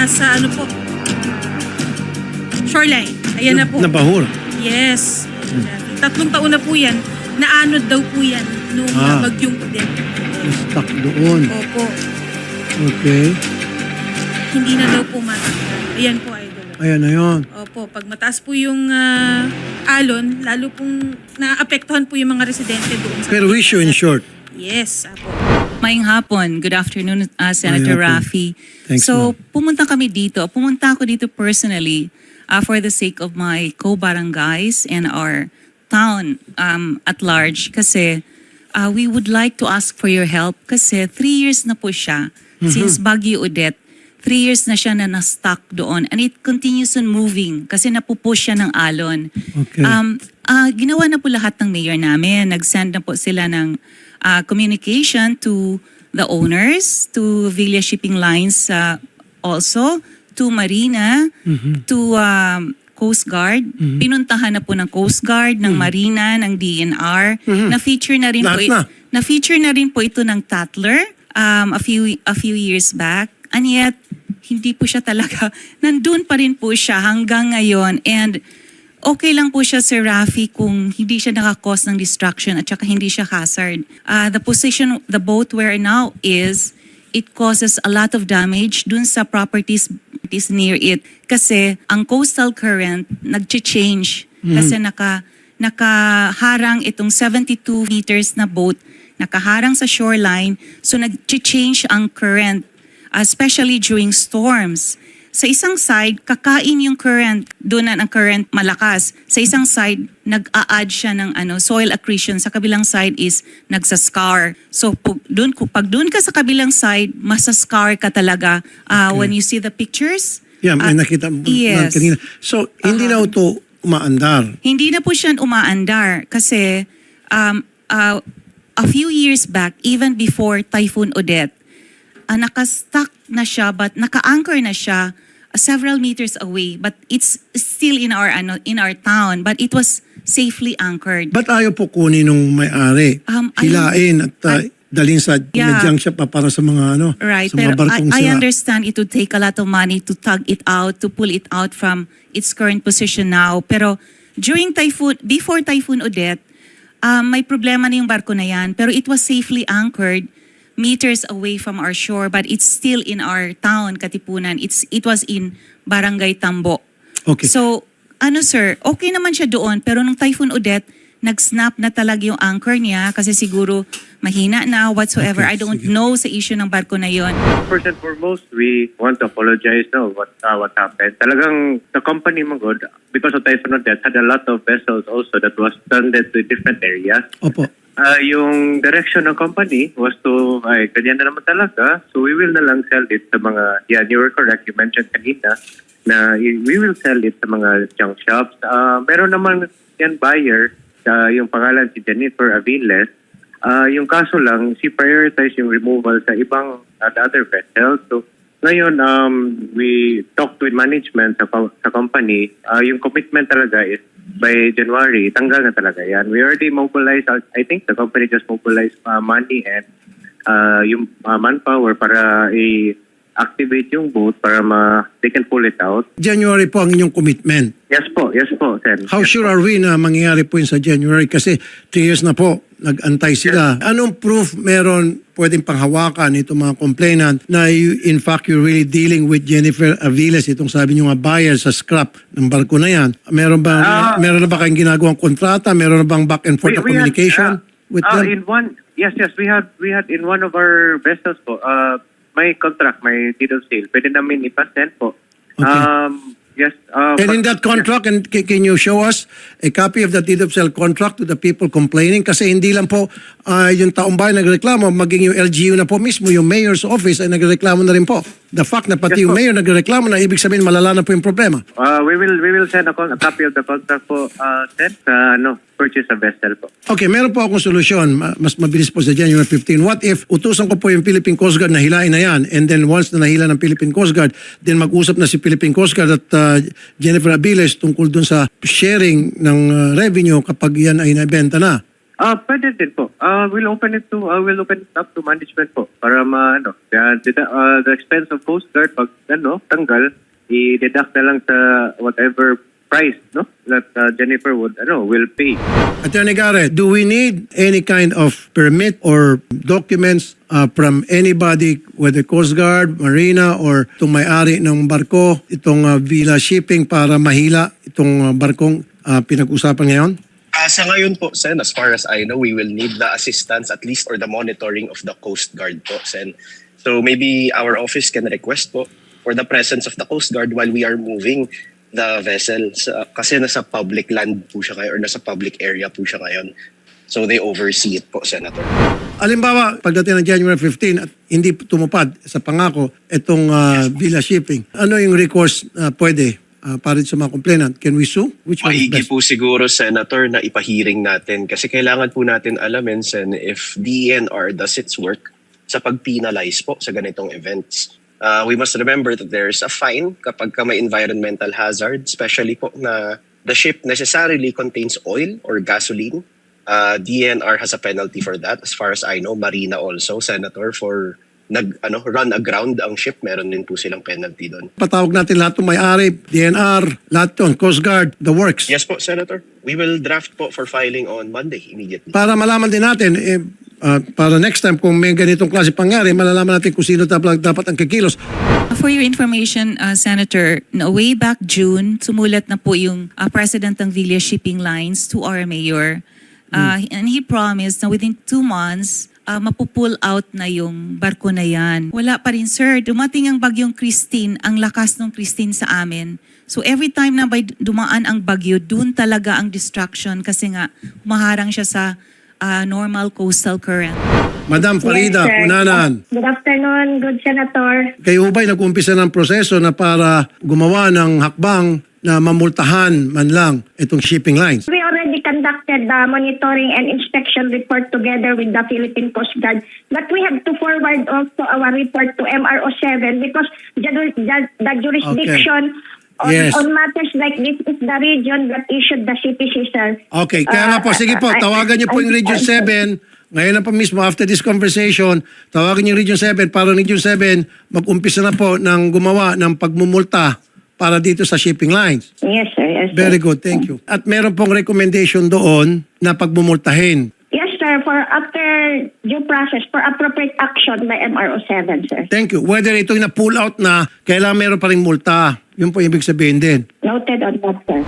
nasa ano po, shoreline. Ayan na po. Nabahur. Yes. Tatlong taon na po yan. Naanod daw po yan nung Ah. ah. bagyong Odette. Stuck doon. Opo. Okay. Hindi na daw po matanggal. Ayan po, idol. Ayan na yun. Opo, pag mataas po yung ah, alon, lalo pong naapektuhan po yung mga residente doon. Sa Pero wish you in short. Yes, apo. Maying hapon. Good afternoon, uh, Senator hapon. Rafi. Thanks, so, pumunta kami dito. Pumunta ako dito personally uh, for the sake of my co-barangays and our town um, at large kasi uh, we would like to ask for your help kasi three years na po siya Mm-hmm. since Baguio Odette. Three years na siya na na-stuck doon and it continues on moving kasi napupush siya ng alon. Okay. Um, ah, ginawa na po lahat ng mayor namin. Nag-send na po sila ng ah, communication to the owners, to Villa Shipping Lines uh, also, to Marina, to um, Coast Guard. Pinuntahan na po ng Coast Guard, ng Marina, ng DNR. Na-feature na rin po Lahat i- na. na-feature na rin po ito ng Tatler um, a few a few years back. And yet, hindi po siya talaga, nandun pa rin po siya hanggang ngayon. And okay lang po siya, Sir Rafi, kung hindi siya nakakos ng destruction at saka hindi siya hazard. Uh, the position the boat where now is, it causes a lot of damage dun sa properties is near it. Kasi ang coastal current nag-change kasi naka nakaharang itong 72 meters na boat, nakaharang sa shoreline, so nag-change ang current, especially during storms. Sa isang side, kakain yung current, doon na ang current malakas. Sa isang side, nag-a-add siya ng ano, soil accretion. Sa kabilang side is nagsascar. So pag doon, pag doon ka sa kabilang side, masascar ka talaga. Ah, When you see the pictures, Yeah, may ah, nakita mo yes. kanina. So, hindi na ito umaandar. Hindi na po siya umaandar kasi um, uh, a few years back, even before Typhoon Odette, uh, nakastuck na siya but naka-anchor na siya uh, several meters away but it's still in our ano in our town but it was safely anchored. Ba't ayaw po kunin nung may-ari? Um, Hilain at uh, dalhin sa Yeah. medyang siya pa para sa mga ano, Right, sa mga pero barkong I, I understand it would take a lot of money to tug it out, to pull it out from its current position now. Pero during typhoon, before Typhoon Odette, um, may problema na yung barko na yan. Pero it was safely anchored meters away from our shore, but it's still in our town, Katipunan. It's, it was in Barangay Tambo. Okay. So, ano sir, okay naman siya doon, pero nung Typhoon Odette, nag-snap na talaga yung anchor niya kasi siguro mahina na whatsoever. Okay, I don't sige. know sa issue ng barko na yon. First and foremost, we want to apologize no what uh, what happened. Talagang the company Magod, because of Typhoon Odette, had a lot of vessels also that was stranded to different areas. Opo. Uh, yung direction ng company was to, ay, ganyan na naman talaga. So we will na lang sell it sa mga, yeah, you were correct. You mentioned kanina na we will sell it sa mga junk shops. Uh, meron naman yan buyer, uh, yung pangalan si Jennifer Aviles. Uh, yung kaso lang, si prioritize yung removal sa ibang uh, the other vessels. So ngayon, um, we talked with management sa, sa company. Uh, yung commitment talaga is by January, tanggal na talaga yan. We already mobilized, I think the company just mobilized uh, money and uh, yung uh, manpower para i-activate yung boat para ma they can pull it out. January po ang inyong commitment. Yes po, yes po, Sen. How Yes sure po. are we na mangyayari po yun sa January? Kasi three years na po, nag-antay sila. Anong proof meron pwedeng panghawakan itong mga complainant na you, in fact you're really dealing with Jennifer Aviles, itong sabi niyo nga buyer sa scrap ng barko na yan. Meron ba, Ah. meron na ba kayong ginagawang kontrata? Meron na bang back and forth na had, communication uh, with uh, them? In one, yes, yes, we had we had in one of our vessels po, uh, may contract, may deed of sale. Pwede namin ipasend po. Okay. Um, yes. Uh, And in that contract, and ca- can you show us a copy of the deed of sale contract to the people complaining? Kasi hindi lang po ah, yung taong bayan nagreklamo, maging yung LGU na po mismo, yung mayor's office ay nagreklamo na rin po. The fact na pati Yes yung po. mayor nagreklamo na ibig sabihin malala na po yung problema. Uh, we will we will send a, a copy of the contract po uh, send sa ano purchase a vessel po. Okay, meron po akong solusyon. Ma- Mas mabilis po sa January 15. What if utusan ko po yung Philippine Coast Guard na hilain na yan and then once na nahila ng Philippine Coast Guard, then mag-usap na si Philippine Coast Guard at uh, Jennifer Abiles tungkol dun sa sharing ng uh, revenue kapag yan ay nabenta na. Ah, pwede din po. Ah, we'll open it to uh, we'll open it up to management po para ma ano, the, the, uh, the expense of Coast Guard pag ano, tanggal, i-deduct na lang sa whatever price, no? That uh, Jennifer would ano, will pay. Attorney Garrett, do we need any kind of permit or documents uh, from anybody, whether Coast Guard, Marina, or itong may-ari ng barko, itong uh, Villa Shipping para mahila itong uh, barkong uh, pinag-usapan ngayon? Ah, sa ngayon po, Sen, as far as I know, we will need the assistance at least or the monitoring of the Coast Guard po, Sen. So maybe our office can request po for the presence of the Coast Guard while we are moving the vessel. Sa- kasi nasa public land po siya ngayon or nasa public area po siya ngayon. So they oversee it po, Senator. Alimbawa, pagdating ng January 15 at hindi tumupad sa pangako itong uh, Villa Shipping, ano yung recourse na pwede uh, para sa mga complainant? Can we sue? Which one Maigi po siguro, Senator, na ipahiring natin kasi kailangan po natin alamin, Sen, if DENR does its work sa pag-penalize po sa ganitong events. Uh, we must remember that there's a fine kapag ka may environmental hazard, especially po na the ship necessarily contains oil or gasoline. Uh, DNR has a penalty for that. As far as I know, Marina also, Senator, for nag ano run aground ang ship, meron din po silang penalty doon. Patawag natin lahat ng may-ari, DNR, lahat yun, Coast Guard, the works. Yes po, Senator. We will draft po for filing on Monday immediately. Para malaman din natin, eh, uh, para next time kung may ganitong klase pangyari, malalaman natin kung sino dapat, dapat ang kikilos. For your information, uh, Senator, no, way back June, sumulat na po yung uh, President ng Villa Shipping Lines to our mayor. Uh, And he promised na within two months, uh, mapupull out na yung barko na yan. Wala pa rin, sir. Dumating ang bagyong Christine, ang lakas ng Christine sa amin. So every time na may dumaan ang bagyo, dun talaga ang distraction kasi nga maharang siya sa uh, normal coastal current. Madam Farida, Yes, sir. Unanan, Good afternoon, good senator. kayo ba'y nag-umpisa ng proseso na para gumawa ng hakbang na mamultahan man lang itong shipping lines? We already conducted the monitoring and inspection report together with the Philippine Coast Guard. But we have to forward also our report to MRO7 because the, the, the jurisdiction on, Yes. on matters like this is the region that issued the CPC, sir. Okay, kaya nga po, Uh, sige po, tawagan niyo po yung Region I- 7. Ngayon na po mismo, after this conversation, tawagan niyo yung Region 7 para Region 7 mag-umpisa na po ng gumawa ng pagmumulta para dito sa shipping lines. Yes, sir. Yes, sir. Very good, thank you. At meron pong recommendation doon na pagmumultahin. Yes, sir. For after due process, for appropriate action by MRO7, sir. Thank you. Whether ito na pull out na, kailangan meron pa rin multa. Yun po ibig sabihin din. Noted on that, sir.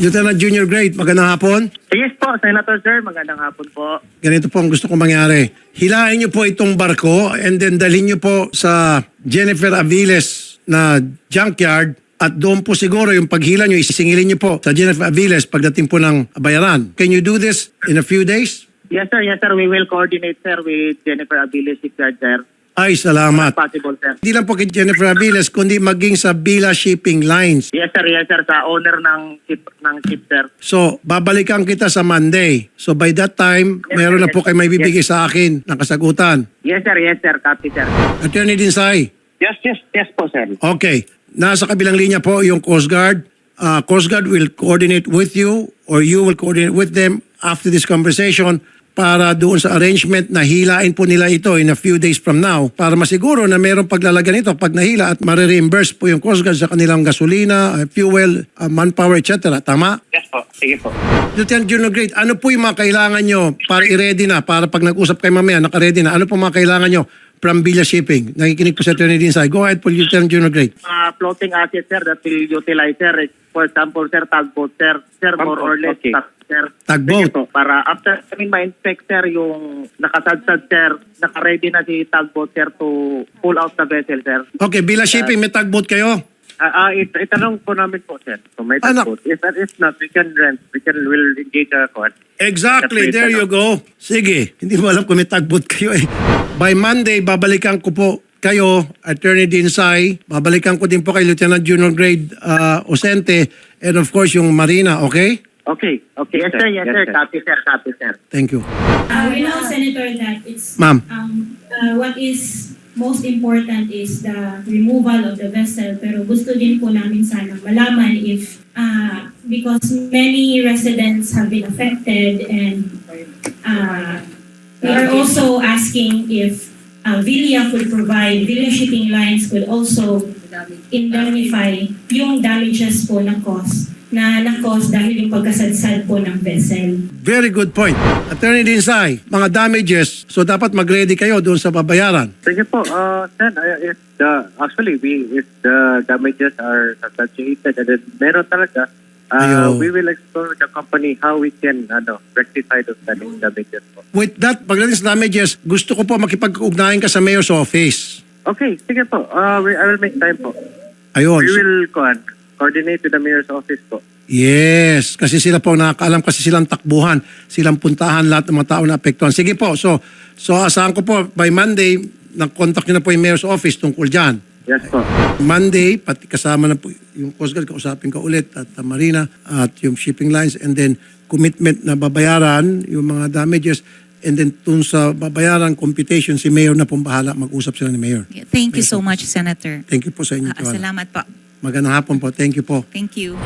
Lieutenant Junior Grade, magandang hapon. Yes po, Senator Sir. Magandang hapon po. Ganito po ang gusto kong mangyari. Hilain niyo po itong barko and then dalhin niyo po sa Jennifer Aviles na junkyard at doon po siguro yung paghila niyo, isisingilin niyo po sa Jennifer Aviles pagdating po ng bayaran. Can you do this in a few days? Yes, sir. Yes, sir. We will coordinate, sir, with Jennifer Abiles, shipyard, sir. Ay, salamat. Possible, sir. Hindi lang po kay Jennifer Aviles, kundi maging sa Bila Shipping Lines. Yes, sir. Yes, sir. Sa owner ng ship, ng ship, sir. So, babalikan kita sa Monday. So, by that time, meron na po kayo may bibigay sa akin ng kasagutan. Yes, sir. Yes, sir. Copy, sir. Attorney Dinsay, Yes, yes. Yes po, sir. Okay. Nasa kabilang linya po yung Coast Guard. Uh, Coast Guard will coordinate with you or you will coordinate with them after this conversation para doon sa arrangement na hilain po nila ito in a few days from now para masiguro na mayroong paglalagyan ito pag nahila at marireimburse po yung Coast Guard sa kanilang gasolina, fuel, uh, manpower, etc. Tama? Yes po. Sige po. Lieutenant General Great, ano po yung mga kailangan nyo para i-ready na, para pag nag-usap kayo mamaya, naka-ready na, ano po mga kailangan nyo from Villa Shipping? Nakikinig po sa Attorney Dinsay. Go ahead po, Lieutenant General Great. Uh, floating assets, sir, that will utilize, sir. For example, sir, tugboat, sir. Sir, more or less, Okay. tug, sir. Tugboat. Para after kami ma-inspect, sir, yung nakasadsad, sir, naka-ready na si tugboat, sir, to pull out the vessel, sir. Okay, Villa Shipping, may tugboat kayo? Ah, ah, it, itanong po namin po, sir. Kung may Anak. tugboat. If that is not, we can rent. We can, will engage a court. Exactly, Separate there you go. Sige, hindi mo alam kung may tugboat kayo eh. By Monday, babalikan ko po kayo, Attorney Dinsay. Babalikan ko din po kay Lieutenant Junior Grade uh, Osente and of course yung Marina, okay? Okay. Okay. Yes, sir. Yes, sir. Copy, sir. Copy, sir. Thank you. Uh, we know, Senator, that it's Ma'am. um, uh, what is most important is the removal of the vessel. Pero gusto din po namin sana malaman if, uh, because many residents have been affected and uh, we are also asking if uh, Villa could provide, Villa Shipping Lines could also indemnify yung damages po na cost na na-cause dahil yung pagkasadsad po ng vessel. Very good point. Attorney Dinsay, mga damages, so dapat mag-ready kayo doon sa babayaran. Sige po, uh, Sen, uh, if the, actually, we, if the damages are substantiated and then meron talaga, uh, Ayaw. we will explore the company how we can ano, rectify those damage- damages po. With that, pagdating sa damages, gusto ko po makipag-ugnayan ka sa mayor's office. Okay, sige po. Uh, we, I will make time po. Ayun. We will kuan, coordinate with the mayor's office po. Yes, kasi sila po nakakaalam kasi silang takbuhan, silang puntahan lahat ng mga tao na apektuhan. Sige po, so so asahan ko po by Monday, nag-contact niyo na po yung mayor's office tungkol dyan. Yes po. Monday, pati kasama na po yung Coast Guard, kausapin ka ulit at uh, Marina at yung shipping lines and then commitment na babayaran yung mga damages and then tun sa babayaran computation si Mayor na pong bahala mag-usap sila ni Mayor. Thank you so much, Senator. Thank you po sa inyo. Ah, salamat po. Magandang hapon po. Thank you po. Thank you.